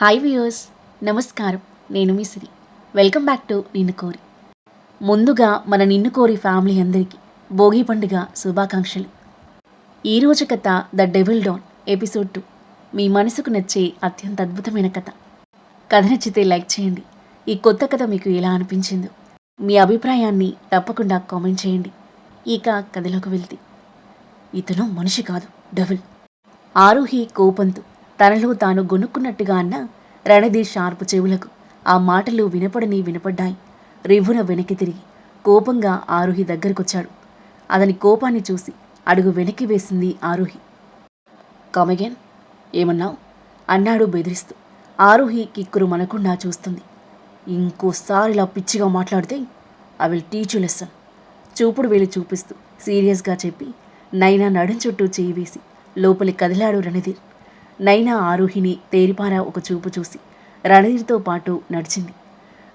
Hi viewers నమస్కారం. నేను మీ సిరి. వెల్కమ్ బ్యాక్ టు నిన్ను కోరి ముందుగా మన నిన్ను కోరి ఫ్యామిలీ అందరికీ భోగి పండుగ శుభాకాంక్షలు. ఈరోజు కథ the devil don episode two మీ మనసుకు నచ్చే అత్యంత అద్భుతమైన కథ. కథ నచ్చితే లైక్ చేయండి. ఈ కొత్త కథ మీకు ఎలా అనిపించిందో మీ అభిప్రాయాన్ని తప్పకుండా కామెంట్ చేయండి. ఇక కథలోకి వెళ్తే. ఇతను మనిషి కాదు డెవిల్ ఆరుహి కోపంతో తనలో తాను గొనుక్కున్నట్టుగా అన్న రణధీర్ షార్పు చెవులకు. ఆ మాటలు వినపడని వినపడ్డాయి. రివ్వున వెనక్కి తిరిగి కోపంగా ఆరుహి దగ్గరకొచ్చాడు. అతని కోపాన్ని చూసి అడుగు వెనక్కి వేసింది ఆరుహి. కమగేన్ ఏమన్నావు? అన్నాడు బెదిరిస్తూ. ఆరుహి కిక్కురు మనకుండా చూస్తుంది. ఇంకోసారి ఇలా పిచ్చిగా మాట్లాడితే I will teach you lesson చూపుడు వేలు చూపిస్తూ సీరియస్గా చెప్పి నైనా నడుం చుట్టూ చేయి వేసి లోపలి కదిలాడు రణధీర్. నైనా ఆరోహిని తేరిపారా ఒక చూపు చూసి రణధీర్తో పాటు నడిచింది.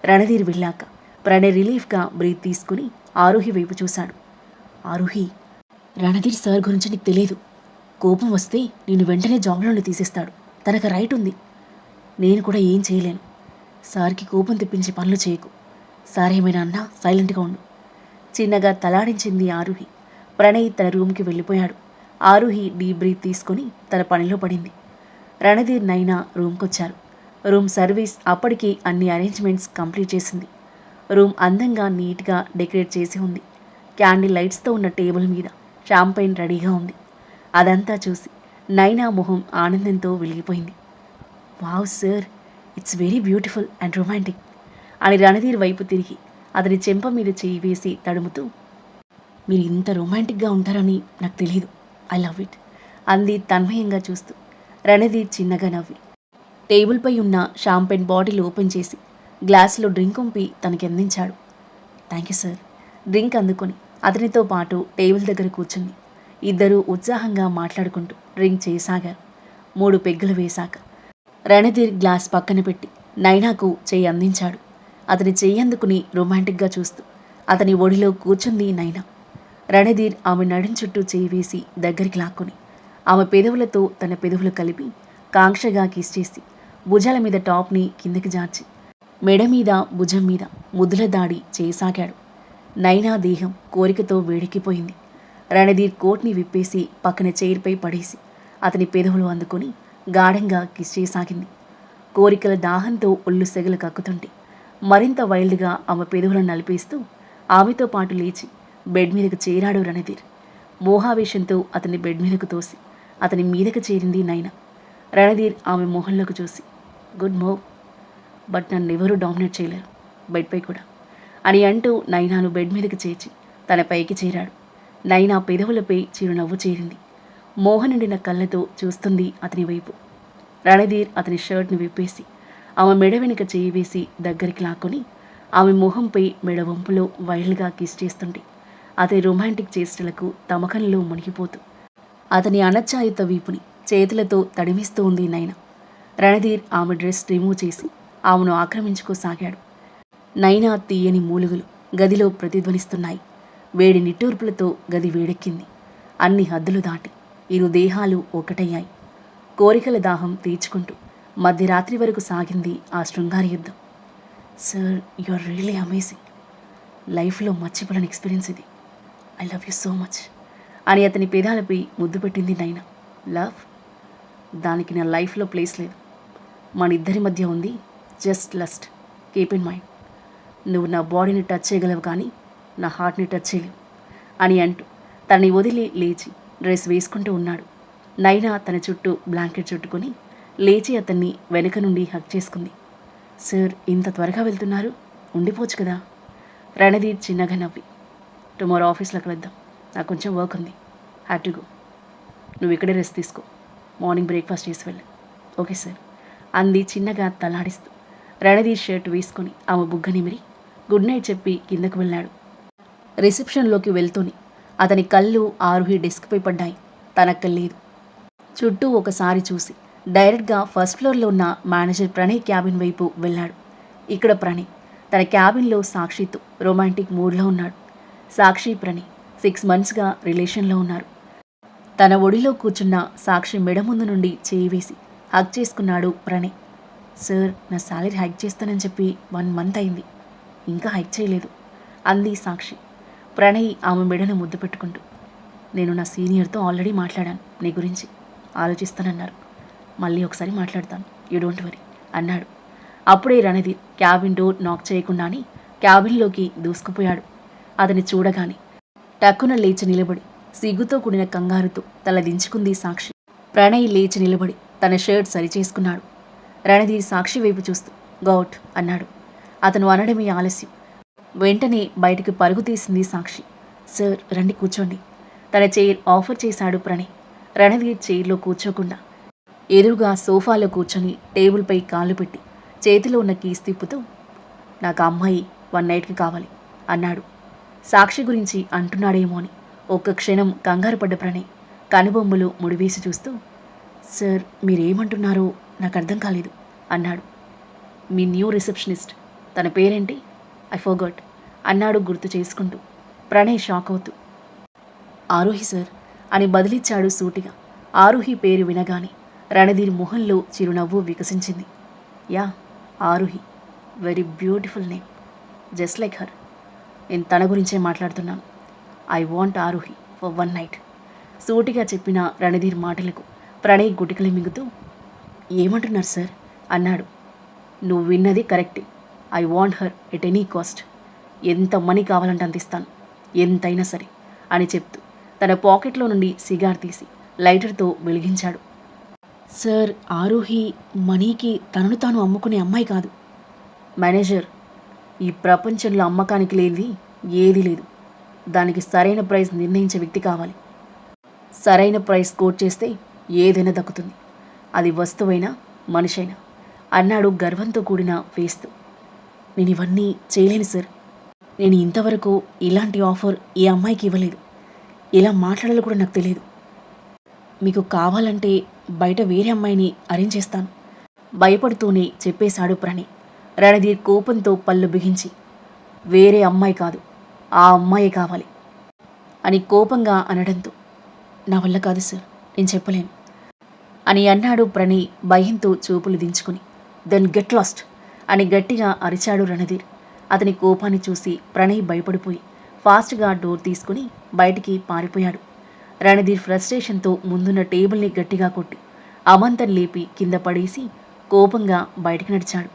రణధీర్ వెళ్ళాక ప్రణయ్ రిలీఫ్గా బ్రీత్ తీసుకుని ఆరోహి వైపు చూశాడు. ఆరోహి రణధీర్ సార్ గురించి నీకు తెలియదు కోపం వస్తే నేను వెంటనే జాబ్లోని తీసేస్తాడు. తనకు రైట్ ఉంది. నేను కూడా ఏం చేయలేను. సార్కి కోపం తెప్పించి పనులు చేయకు. సార్ ఏమైనా అన్నా సైలెంట్గా ఉండు. చిన్నగా తలాడించింది ఆరుహి. ప్రణయ్ తన రూమ్కి వెళ్ళిపోయాడు. ఆరుహి డీ బ్రీత్ తీసుకొని తన పనిలో పడింది. రణధీర్ నైనా రూమ్కొచ్చారు. రూమ్ సర్వీస్ అప్పటికి అన్ని అరేంజ్మెంట్స్ కంప్లీట్ చేసింది. రూమ్ అందంగా నీట్గా డెకరేట్ చేసి ఉంది. క్యాండిల్ లైట్స్తో ఉన్న టేబుల్ మీద షాంపైన్ రెడీగా ఉంది. అదంతా చూసి నైనా మొహం ఆనందంతో వెలిగిపోయింది. Wow sir it's very beautiful and romantic అని రణధీర్ వైపు తిరిగి అతని చెంప మీద చేయి వేసి తడుముతూ మీరు ఇంత రొమాంటిక్గా ఉంటారని నాకు తెలియదు ఐ లవ్ ఇట్ అంది తన్మయంగా చూస్తూ. రణధీర్ చిన్నగా నవ్వి. టేబుల్పై ఉన్న షాంపెన్ బాటిల్ ఓపెన్ చేసి గ్లాసులో డ్రింక్ ఉంపి తనకి అందించాడు. Thank you sir. డ్రింక్ అందుకొని అతనితో పాటు టేబుల్ దగ్గర కూర్చుంది. ఇద్దరూ ఉత్సాహంగా మాట్లాడుకుంటూ డ్రింక్ చేయసాగారు. మూడు పెగ్గులు వేశాక రణధీర్ గ్లాస్ పక్కన పెట్టి నైనాకు చెయ్యి అందించాడు. అతని చెయ్యి అందుకుని రొమాంటిక్గా చూస్తూ అతని ఒడిలో కూర్చుంది నైనా. రణధీర్ ఆమె నడుం చుట్టూ చేయి వేసి దగ్గరికి లాక్కొని ఆమె పెదవులతో తన పెదవులు కలిపి కాంక్షగా కిస్ చేసి భుజాల మీద టాప్ని కిందకి జార్చి మెడ మీద భుజం మీద ముద్దుల దాడి చేయసాగాడు. నైనా దేహం కోరికతో వేడెక్కిపోయింది. రణధీర్ కోట్ని విప్పేసి పక్కన చైర్పై పడేసి అతని పెదవులు అందుకుని గాఢంగా కిస్ చేయసాగింది. కోరికల దాహంతో ఒళ్ళు సెగలు కక్కుతుంటే మరింత వైల్డ్గా ఆమె పెదవులను నలిపేస్తూ ఆమెతో పాటు లేచి బెడ్ మీదకు చేరాడు రణధీర్. మోహావేశంతో అతని బెడ్ మీదకు తోసి అతని మీదకు చేరింది నైనా. రణధీర్ ఆమె మొహంలోకి చూసి గుడ్ మూవ్. బట్ నన్ను ఎవరూ డామినేట్ చేయలేరు బెడ్పై కూడా అని అంటూ నైనాను బెడ్ మీదకి చేర్చి తన పైకి చేరాడు. నైనా పెదవులపై చిరునవ్వు చేరింది. మోహనుడిన కళ్ళతో చూస్తుంది అతని వైపు. రణధీర్ అతని షర్ట్ని విప్పేసి ఆమె మెడ వెనుక చేయి వేసి దగ్గరికి లాక్కొని ఆమె మొహంపై మెడ వంపులో వైల్డ్గా కిస్ చేస్తుంటే అతని రొమాంటిక్ చేష్టలకు తమకంలో మునిగిపోతూ అతని అనచ్చాయుత వీపుని చేతులతో తడిమిస్తూ ఉంది నైనా రణధీర్ ఆమె డ్రెస్ రిమూవ్ చేసి ఆమెను ఆక్రమించుకోసాగాడు. నైనా తీయని మూలుగులు గదిలో ప్రతిధ్వనిస్తున్నాయి. వేడి నిట్టూర్పులతో గది వేడెక్కింది. అన్ని హద్దులు దాటి ఇరు దేహాలు ఒకటయ్యాయి. కోరికల దాహం తీర్చుకుంటూ మధ్యరాత్రి వరకు సాగింది ఆ శృంగార యుద్ధం. Sir you are really amazing. లైఫ్లో మర్చిపోలేని ఎక్స్పీరియన్స్ ఇది. I love you so much. అని అతని పేదాలపై ముద్దు పెట్టింది నైనా. లవ్? దానికి నా లైఫ్లో ప్లేస్ లేదు. మన ఇద్దరి మధ్య ఉంది just lust. Keep in mind. నువ్వు నా బాడీని టచ్ చేయగలవు కానీ నా హార్ట్ని టచ్ చేయలేవు అని అంటూ తనని వదిలి లేచి డ్రెస్ వేసుకుంటూ ఉన్నాడు. నైనా తన చుట్టూ బ్లాంకెట్ చుట్టుకొని లేచి అతన్ని వెనుక నుండి హక్ చేసుకుంది. సార్ ఇంత త్వరగా వెళ్తున్నారు? ఉండిపోవచ్చు కదా? రణదీప్ చిన్నగా నవ్వి. టుమారో ఆఫీస్లో కలుద్దాం. నాకు కొంచెం వర్క్ ఉంది. హ్యావ్ టు గో నువ్వు ఇక్కడే రెస్ట్ తీసుకో. మార్నింగ్ బ్రేక్ఫాస్ట్ చేసి వెళ్ళు. ఓకే సార్ అంది చిన్నగా తలాడిస్తూ. రణదీప్ షర్ట్ వేసుకొని ఆమె బుగ్గ నిమిరి గుడ్ నైట్ చెప్పి కిందకు వెళ్ళాడు. రిసెప్షన్లోకి వెళ్తూనే అతని కళ్ళు ఆరుహి డెస్క్పై పడ్డాయి. తనక్కలేదు చుట్టూ ఒకసారి చూసి డైరెక్ట్గా ఫస్ట్ ఫ్లోర్లో ఉన్న మేనేజర్ ప్రణయ్ క్యాబిన్ వైపు వెళ్ళాడు. ఇక్కడ ప్రణయ్ తన క్యాబిన్లో సాక్షితో రొమాంటిక్ మూడ్లో ఉన్నాడు. సాక్షి ప్రణయ్ సిక్స్ మంత్స్గా రిలేషన్లో ఉన్నారు. తన ఒడిలో కూర్చున్న సాక్షి మెడ ముందు నుండి చేయి వేసి హక్ చేసుకున్నాడు ప్రణయ్. సార్ నా శాలరీ హైక్ చేస్తానని చెప్పి వన్ మంత్ అయింది. ఇంకా హైక్ చేయలేదు అంది సాక్షి. ప్రణయ్ ఆమె మెడను ముద్దు పెట్టుకుంటూ. నేను నా సీనియర్తో ఆల్రెడీ మాట్లాడాను నీ గురించి ఆలోచిస్తానన్నారు. మళ్ళీ ఒకసారి మాట్లాడతాను యూ డోంట్ వరీ అన్నాడు. అప్పుడే రణధీర్ క్యాబిన్ డోర్ నాక్ చేయకుండానే క్యాబిన్లోకి దూసుకుపోయాడు. అతని చూడగానే టక్కున లేచి నిలబడి సిగ్గుతో కూడిన కంగారుతో తల దించుకుంది సాక్షి. ప్రణయ్ లేచి నిలబడి తన షర్ట్ సరిచేసుకున్నాడు. రణధీర్ సాక్షి వైపు చూస్తూ గౌట్ అన్నాడు. అతను అనడమే ఆలస్యం. వెంటనే బయటికి పరుగు తీసింది సాక్షి. సార్ రండి కూర్చోండి. తన చైర్ ఆఫర్ చేశాడు ప్రణయ్. రణధీర్ చైర్లో కూర్చోకుండా ఎదురుగా సోఫాలో కూర్చొని టేబుల్పై కాళ్ళు పెట్టి చేతిలో ఉన్న కీస్ తిప్పుతూ నాకు అమ్మాయి వన్ నైట్కి కావాలి అన్నాడు. సాక్షి గురించి అంటున్నాడేమో అని. ఒక్క క్షణం కంగారు పడ్డ ప్రణయ్ కనుబొమ్మలు ముడివేసి చూస్తూ సార్ మీరేమంటున్నారో నాకు అర్థం కాలేదు అన్నాడు. మీ న్యూ రిసెప్షనిస్ట్ తన పేరేంటి? ఐ ఫోగట్ అన్నాడు గుర్తు చేసుకుంటూ. ప్రణయ్ షాక్ అవుతూ ఆరోహి సార్ అని బదిలిచ్చాడు సూటిగా. ఆరుహి పేరు వినగానే రణధీర్ మొహంలో చిరునవ్వు వికసించింది. Yeah Aruhi. Very beautiful name just like her నేను తన గురించే మాట్లాడుతున్నాను I want Aruhi for one night. సూటిగా చెప్పిన రణధీర్ మాటలకు ప్రణయ్ గుటికలు మింగుతూ ఏమంటున్నారు సార్? అన్నాడు. నువ్వు విన్నది కరెక్టే. I want her at any cost. ఎంత మనీ కావాలంటే అందిస్తాను ఎంతైనా సరే అని చెప్తూ తన పాకెట్లో నుండి సిగార్ తీసి లైటర్తో వెలిగించాడు. సార్ ఆరోహి మనీకి తనను తాను అమ్ముకునే అమ్మాయి కాదు. మేనేజర్ ఈ ప్రపంచంలో అమ్మకానికి లేనిది ఏదీ లేదు. దానికి సరైన ప్రైస్ నిర్ణయించే వ్యక్తి కావాలి. సరైన ప్రైస్ కోట్ చేస్తే ఏదైనా దక్కుతుంది. అది వస్తువైనా మనిషైనా. అన్నాడు గర్వంతో కూడిన ఫేస్తో. నేను ఇవన్నీ చేయలేను సార్. నేను ఇంతవరకు ఇలాంటి ఆఫర్ ఏ అమ్మాయికి ఇవ్వలేదు. ఇలా మాట్లాడాలో కూడా నాకు తెలియదు. మీకు కావాలంటే బయట వేరే అమ్మాయిని అరేంజ్ చేస్తాను. భయపడుతూనే చెప్పేశాడు ప్రణయ్. రణధీర్ కోపంతో పళ్ళు బిగించి వేరే అమ్మాయి కాదు ఆ అమ్మాయే కావాలి అని కోపంగా అనడంతో నా వల్ల కాదు సార్ నేను చెప్పలేను అని అన్నాడు ప్రణయ్ భయంతో చూపులు దించుకుని. దెన్ గెట్ లాస్ట్ అని గట్టిగా అరిచాడు రణధీర్. అతని కోపాన్ని చూసి ప్రణయ్ భయపడిపోయి ఫాస్ట్గా డోర్ తీసుకుని బయటికి పారిపోయాడు. రణధీర్ ఫ్రస్ట్రేషన్తో ముందున్న టేబుల్ని గట్టిగా కొట్టి అమంతం లేపి కింద పడేసి కోపంగా బయటికి నడిచాడు.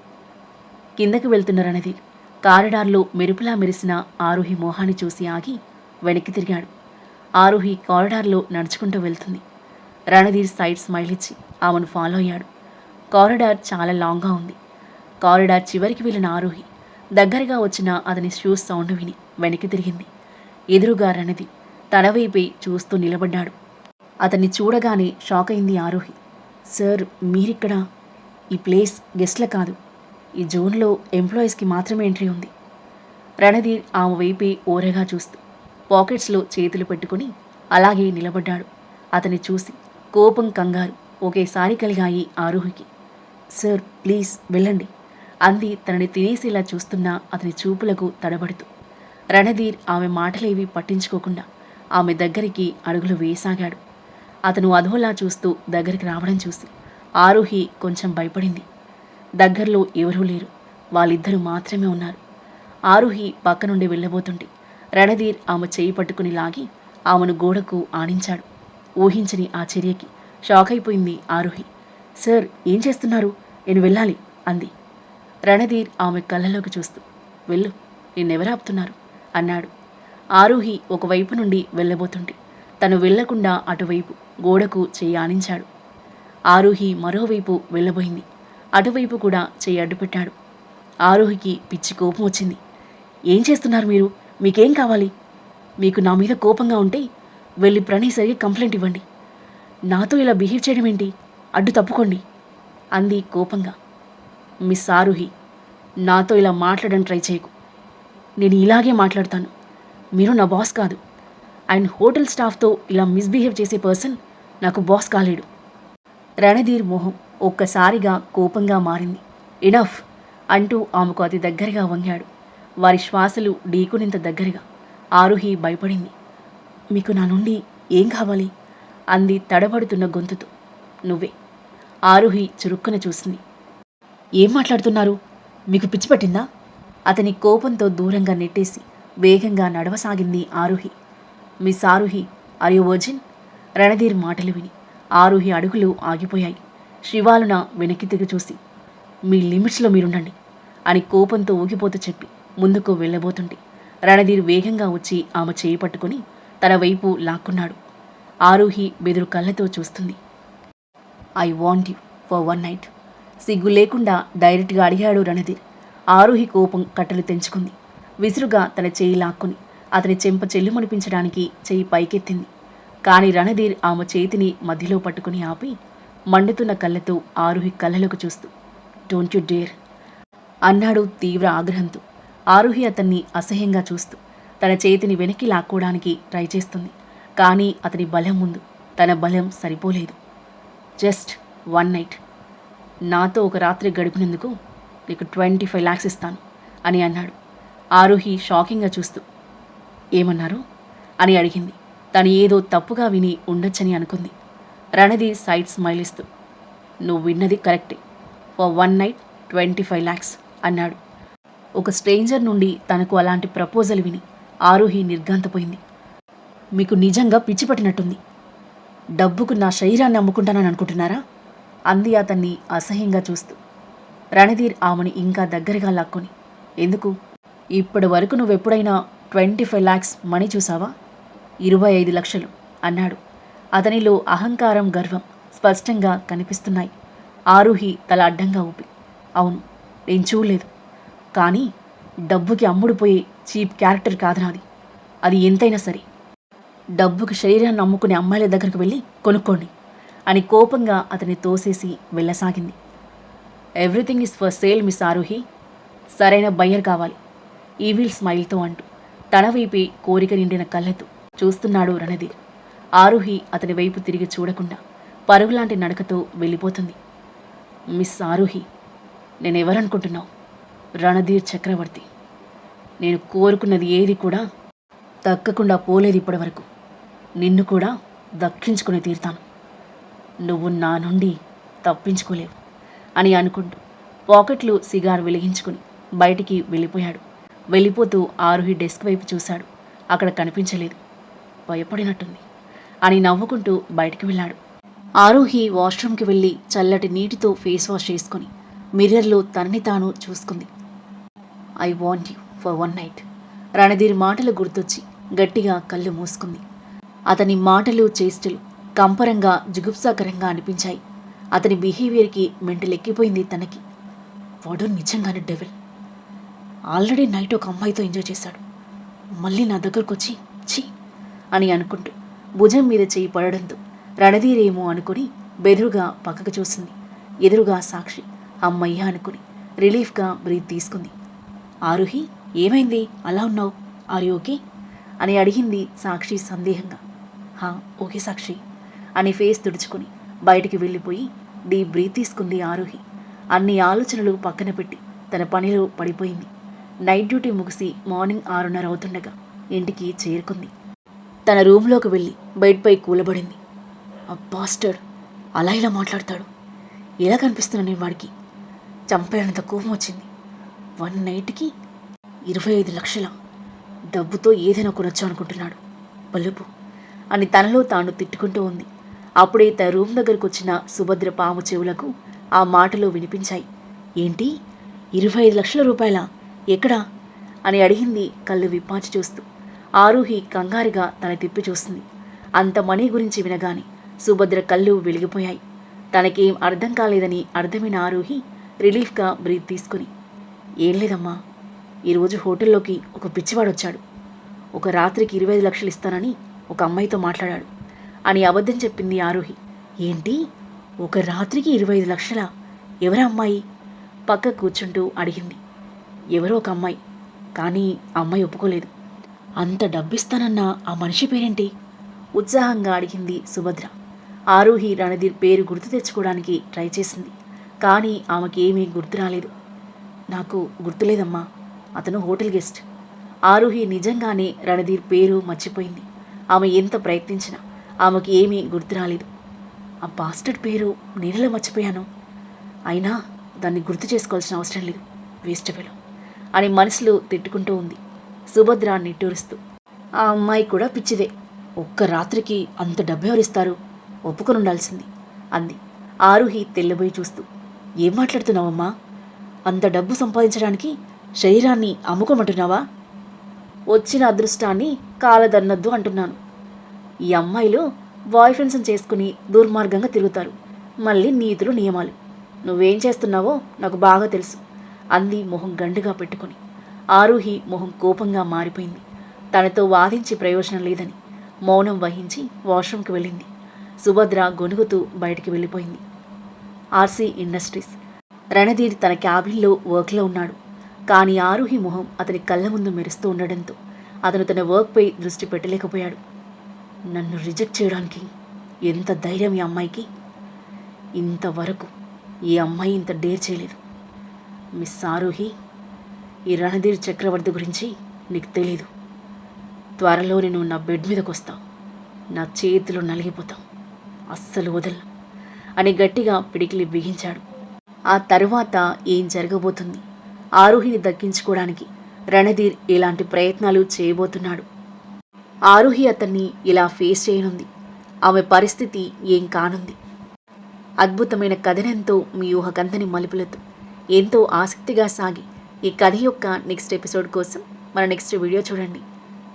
కిందకి వెళ్తున్న రణధీర్ కారిడార్లో మెరుపులా మెరిసిన ఆరుహి మోహాన్ని చూసి ఆగి వెనక్కి తిరిగాడు. ఆరుహి కారిడార్లో నడుచుకుంటూ వెళ్తుంది. రణధీర్ సైడ్ స్మైల్ ఇచ్చి ఆమెను ఫాలో అయ్యాడు. కారిడార్ చాలా లాంగ్గా ఉంది. కారిడార్ చివరికి వెళ్ళిన ఆరుహి దగ్గరగా వచ్చిన అతని షూస్ సౌండ్ విని వెనక్కి తిరిగింది. ఎదురుగా రణది తన వైపే చూస్తూ నిలబడ్డాడు. అతన్ని చూడగానే షాక్ అయింది ఆరోహి. సార్ మీరిక్కడ? ఈ ప్లేస్ గెస్ట్ల కాదు. ఈ జోన్లో ఎంప్లాయీస్కి మాత్రమే ఎంట్రీ ఉంది. రణధీర్ ఆమె వైపే ఓరగా చూస్తూ పాకెట్స్లో చేతులు పెట్టుకుని అలాగే నిలబడ్డాడు. అతన్ని చూసి కోపం కంగారు ఒకేసారి కలిగాయి ఆరోహికి. సార్ ప్లీజ్ వెళ్ళండి అంది తనని తినేసేలా చూస్తున్న అతని చూపులకు తడబడుతూ. రణధీర్ ఆమె మాటలేవి పట్టించుకోకుండా ఆమె దగ్గరికి అడుగులు వేసాగాడు అతను అధోలా చూస్తూ దగ్గరికి రావడం చూసి ఆరోహి కొంచెం భయపడింది. దగ్గరలో ఎవరూ లేరు. వాళ్ళిద్దరూ మాత్రమే ఉన్నారు. ఆరుహి పక్క నుండి వెళ్ళబోతుంటే రణధీర్ ఆమె చేయి పట్టుకుని లాగి ఆమెను గోడకు ఆనించాడు. ఊహించని ఆ చర్యకి షాక్ అయిపోయింది ఆరుహి. సార్ ఏం చేస్తున్నారు? నేను వెళ్ళాలి అంది. రణధీర్ ఆమె కళ్ళలోకి చూస్తూ వెళ్ళు నిన్నెవరు ఆపుతున్నారు? అన్నాడు. ఆరుహి ఒకవైపు నుండి వెళ్ళబోతుంటే తను వెళ్ళకుండా అటువైపు గోడకు చెయ్యి ఆనించాడు. ఆరుహి మరోవైపు వెళ్ళబోయింది. అటువైపు కూడా చెయ్యి అడ్డుపెట్టాడు. ఆరోహికి పిచ్చి కోపం వచ్చింది. ఏం చేస్తున్నారు మీరు? మీకేం కావాలి? మీకు నా మీద కోపంగా ఉంటే వెళ్ళి ప్రణీసరికి కంప్లైంట్ ఇవ్వండి. నాతో ఇలా బిహేవ్ చేయడం ఏంటి? అడ్డు తప్పుకోండి అంది కోపంగా. మిస్ ఆరుహి నాతో ఇలా మాట్లాడడం ట్రై చేయకు. నేను ఇలాగే మాట్లాడతాను. మీరు నా బాస్ కాదు. అండ్ హోటల్ స్టాఫ్తో ఇలా మిస్బిహేవ్ చేసే పర్సన్ నాకు బాస్ కాలేడు. రణధీర్ మొహం. ఒక్కసారిగా కోపంగా మారింది. ఇనఫ్ అంటూ ఆమెకు అతి దగ్గరగా వంగాడు. వారి శ్వాసలు ఢీకునింత దగ్గరగా. ఆరుహి భయపడింది. మీకు నా నుండి ఏం కావాలి? అంది తడబడుతున్న గొంతుతో. నువ్వే. ఆరుహి చురుక్కున చూసింది. ఏం మాట్లాడుతున్నారు? మీకు పిచ్చి పట్టిందా? అతని కోపంతో దూరంగా నెట్టేసి వేగంగా నడవసాగింది ఆరుహి. మిస్ ఆరుహి అరే వర్జిన్? రణధీర్ మాటలు విని ఆరుహి అడుగులు ఆగిపోయాయి. శివాలున వెనక్కి తిరిగి చూసి మీ లిమిట్స్లో మీరుండండి అని కోపంతో ఊగిపోతూ చెప్పి ముందుకు వెళ్ళబోతుంటే రణధీర్ వేగంగా వచ్చి ఆమె చేయి పట్టుకుని తన వైపు లాక్కున్నాడు. ఆరోహి బెదురు కళ్ళతో చూస్తుంది. I want you for one night సిగ్గు లేకుండా డైరెక్ట్గా అడిగాడు రణధీర్. ఆరోహి కోపం కట్టలు తెంచుకుంది. విసురుగా తన చేయి లాక్కుని అతని చెంప చెల్లుమనిపించడానికి చేయి పైకెత్తింది. కానీ రణధీర్ ఆమె చేతిని మధ్యలో పట్టుకుని ఆపి మండుతున్న కళ్ళతో ఆరుహి కళ్ళలోకి చూస్తూ డోంట్ యు డేర్ అన్నాడు తీవ్ర ఆగ్రహంతో. ఆరుహి అతన్ని అసహ్యంగా చూస్తూ తన చేతిని వెనక్కి లాక్కోవడానికి ట్రై చేస్తుంది కానీ అతని బలం ముందు తన బలం సరిపోలేదు. జస్ట్ వన్ నైట్ నాతో ఒక రాత్రి గడిపినందుకు నీకు ట్వంటీ ఫైవ్ ల్యాక్స్ ఇస్తాను అని అన్నాడు. ఆరుహి షాకింగ్గా చూస్తూ ఏమన్నారు? అని అడిగింది. తను ఏదో తప్పుగా విని ఉండొచ్చని అనుకుంది. రణది సైడ్ స్మైల్ ఇస్తూ నువ్వు విన్నది కరెక్టే. For one night twenty five lakhs అన్నాడు. ఒక స్ట్రేంజర్ నుండి తనకు అలాంటి ప్రపోజల్ విని ఆరోహి నిర్ఘాంతపోయింది. మీకు నిజంగా పిచ్చిపట్టినట్టుంది డబ్బుకు నా శరీరాన్ని అమ్ముకుంటానని అనుకుంటున్నారా? అంది అతన్ని అసహ్యంగా చూస్తూ. రణధీర్ ఆమెను ఇంకా దగ్గరగా లాక్కొని ఎందుకు? ఇప్పటి వరకు నువ్వెప్పుడైనా ట్వంటీ ఫైవ్ ల్యాక్స్ మనీ చూసావా? ఇరవై ఐదు లక్షలు అన్నాడు. అతనిలో అహంకారం గర్వం స్పష్టంగా కనిపిస్తున్నాయి. ఆరుహి తల అడ్డంగా ఊపి అవును నేను చూడలేదు. కానీ డబ్బుకి అమ్ముడుపోయే చీప్ క్యారెక్టర్ కాదు నాది. అది ఎంతైనా సరే. డబ్బుకి శరీరాన్ని అమ్ముకునే అమ్మాయిల దగ్గరకు వెళ్ళి కొనుక్కోండి అని కోపంగా అతన్ని తోసేసి వెళ్ళసాగింది. Everything is for sale miss Aruhi. సరైన బయ్యర్ కావాలి. ఈవిల్ స్మైల్తో అంటూ తన వైపే కోరిక నిండిన కళ్ళతో చూస్తున్నాడు రణధీర్. ఆరుహి అతని వైపు తిరిగి చూడకుండా పరుగులాంటి నడకతో వెళ్ళిపోతుంది. మిస్ ఆరుహి నేనెవరనుకుంటున్నావు? రణధీర్ చక్రవర్తి నేను కోరుకున్నది ఏది కూడా దక్కకుండా పోలేదు ఇప్పటివరకు. నిన్ను కూడా దక్కించుకుని తీరుతాను. నువ్వు నా నుండి తప్పించుకోలేవు అని అనుకుంటూ పాకెట్లు సిగార్ వెలిగించుకుని బయటికి వెళ్ళిపోయాడు. వెళ్ళిపోతూ ఆరుహి డెస్క్ వైపు చూశాడు. అక్కడ కనిపించలేదు. భయపడినట్టుంది. అని నవ్వుకుంటూ బయటికి వెళ్ళాడు. ఆరోహి వాష్రూమ్కి వెళ్ళి చల్లటి నీటితో ఫేస్ వాష్ చేసుకుని మిర్రర్లో తనని తాను చూసుకుంది. I want you for one night. Randhir మాటలు గుర్తొచ్చి గట్టిగా కళ్ళు మూసుకుంది. అతని మాటలు చేష్టలు కంపరంగా జుగుప్సాకరంగా అనిపించాయి. అతని బిహేవియర్కి మెంటలెక్కిపోయింది తనకి. వాడు నిజంగానే డెవిల్. ఆల్రెడీ నైట్ ఒక అమ్మాయితో ఎంజాయ్ చేశాడు. మళ్ళీ నా దగ్గరకు వచ్చి ఛీ అని అనుకుంటూ భుజం మీద చేయి పడడంతో రణధీరేమో అనుకుని బెదురుగా పక్కకు చూసింది. ఎదురుగా సాక్షి అమ్మయ్య అనుకుని రిలీఫ్గా బ్రీత్ తీసుకుంది. ఆరుహి ఏమైంది? అలా ఉన్నావు? Are okay? అని అడిగింది సాక్షి సందేహంగా. హా ఓకే సాక్షి అని ఫేస్ తుడుచుకుని బయటికి వెళ్ళిపోయి డీప్ బ్రీత్ తీసుకుంది ఆరుహి. అన్ని ఆలోచనలు పక్కన పెట్టి తన పనిలో పడిపోయింది. నైట్ డ్యూటీ ముగిసి మార్నింగ్ ఆరున్నర అవుతుండగా ఇంటికి చేరుకుంది. తన రూమ్లోకి వెళ్ళి బెడ్పై కూలబడింది. ఆ బాస్టర్ అలా ఇలా మాట్లాడతాడు. ఎలా కనిపిస్తున్నా నేను వాడికి? చంపేయనంత కోపం వచ్చింది. వన్ నైట్కి ఇరవై ఐదు లక్షల డబ్బుతో ఏదైనా కొనొచ్చు అనుకుంటున్నాడు. బలుపు అని తనలో తాను తిట్టుకుంటూ ఉంది. అప్పుడే తన రూమ్ దగ్గరకు వచ్చిన సుభద్ర పాము చెవులకు ఆ మాటలు వినిపించాయి. ఏంటి? ఇరవై ఐదు లక్షల రూపాయల? ఎక్కడా? అని అడిగింది కళ్ళు విప్పాచి చూస్తూ. ఆరుహి కంగారుగా తన తిప్పి చూస్తుంది అంత మనీ గురించి వినగానే సుభద్ర కళ్ళు వెలిగిపోయాయి. తనకేం అర్థం కాలేదని అర్థమైన ఆరుహి రిలీఫ్గా బ్రీత్ తీసుకుని ఏం లేదమ్మా ఈరోజు హోటల్లోకి ఒక పిచ్చివాడు వచ్చాడు ఒక రాత్రికి ఇరవై ఐదు లక్షలు ఇస్తానని ఒక అమ్మాయితో మాట్లాడాడు అని అబద్ధం చెప్పింది ఆరోహి. ఏంటి? ఒక రాత్రికి ఇరవై ఐదు లక్షల? ఎవరా అమ్మాయి? పక్క కూర్చుంటూ అడిగింది. ఎవరో ఒక అమ్మాయి కానీ అమ్మాయి ఒప్పుకోలేదు. అంత డబ్బిస్తానన్న ఆ మనిషి పేరేంటి? ఉత్సాహంగా అడిగింది సుభద్ర. ఆరోహి రణధీర్ పేరు గుర్తు తెచ్చుకోవడానికి ట్రై చేసింది. కానీ ఆమెకి ఏమీ గుర్తు రాలేదు. నాకు గుర్తులేదమ్మా అతను హోటల్ గెస్ట్. ఆరుహి నిజంగానే రణధీర్ పేరు మర్చిపోయింది. ఆమె ఎంత ప్రయత్నించినా ఆమెకి ఏమీ గుర్తు రాలేదు. ఆ బాస్టర్డ్ పేరు నేనలా మర్చిపోయాను. అయినా దాన్ని గుర్తు చేసుకోవాల్సిన అవసరం లేదు వేస్ట్ ఫెలో అని మనసులో తిట్టుకుంటూ ఉంది. సుభద్ర నిట్టూరుస్తూ ఆ అమ్మాయి కూడా పిచ్చిదే. ఒక్క రాత్రికి అంత డబ్బు ఎవరిస్తారు ఒప్పుకొని ఉండాల్సింది అంది. ఆరుహి తెల్లబోయి చూస్తూ. ఏం మాట్లాడుతున్నావమ్మా? అంత డబ్బు సంపాదించడానికి శరీరాన్ని అమ్ముకోమంటున్నావా? వచ్చిన అదృష్టాన్ని కాలదన్నద్దు అంటున్నాను. ఈ అమ్మాయిలు బాయ్ ఫ్రెండ్స్ని చేసుకుని దుర్మార్గంగా తిరుగుతారు. మళ్ళీ నీతులు నియమాలు. నువ్వేం చేస్తున్నావో నాకు బాగా తెలుసు అంది మొహం గండుగా పెట్టుకొని. ఆరుహి మొహం కోపంగా మారిపోయింది. తనతో వాదించి ప్రయోజనం లేదని మౌనం వహించి వాష్రూమ్కి వెళ్ళింది. సుభద్ర గొనుగుతూ బయటికి వెళ్ళిపోయింది. RC industries. రణధీర్ తన క్యాబిన్లో వర్క్లో ఉన్నాడు. కానీ ఆరుహి మొహం అతని కళ్ళ ముందు మెరుస్తూ ఉండడంతో అతను తన వర్క్పై దృష్టి పెట్టలేకపోయాడు. నన్ను రిజెక్ట్ చేయడానికి ఎంత ధైర్యం ఈ అమ్మాయికి? ఇంతవరకు ఈ అమ్మాయి ఇంత డేర్ చేయలేదు. మిస్ ఆరుహి ఈ రణధీర్ చక్రవర్తి గురించి నీకు తెలీదు. త్వరలో నేను నా బెడ్ మీదకి వస్తావు నా చేతిలో నలిగిపోతావు అస్సలు వదలను. అని గట్టిగా పిడికిలి బిగించాడు. ఆ తరువాత ఏం జరగబోతుంది? ఆరుహిని దక్కించుకోవడానికి రణధీర్ ఇలాంటి ప్రయత్నాలు చేయబోతున్నాడు. ఆరుహి అతన్ని ఇలా ఫేస్ చేయనుంది. ఆమె పరిస్థితి ఏం కానుంది? అద్భుతమైన కథనంతో మీ ఊహకందని మలుపులతో ఎంతో ఆసక్తిగా సాగి ఈ కథ యొక్క నెక్స్ట్ ఎపిసోడ్ కోసం మన నెక్స్ట్ వీడియో చూడండి.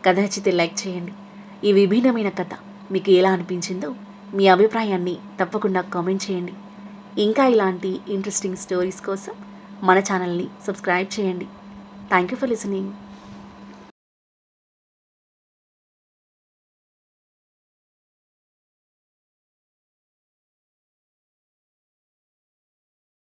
కథ నచ్చితే లైక్ చేయండి. ఈ విభిన్నమైన కథ మీకు ఎలా అనిపించిందో మీ అభిప్రాయాన్ని తప్పకుండా కామెంట్ చేయండి. ఇంకా ఇలాంటి ఇంట్రెస్టింగ్ స్టోరీస్ కోసం మన ఛానల్ని సబ్స్క్రైబ్ చేయండి. Thank you for listening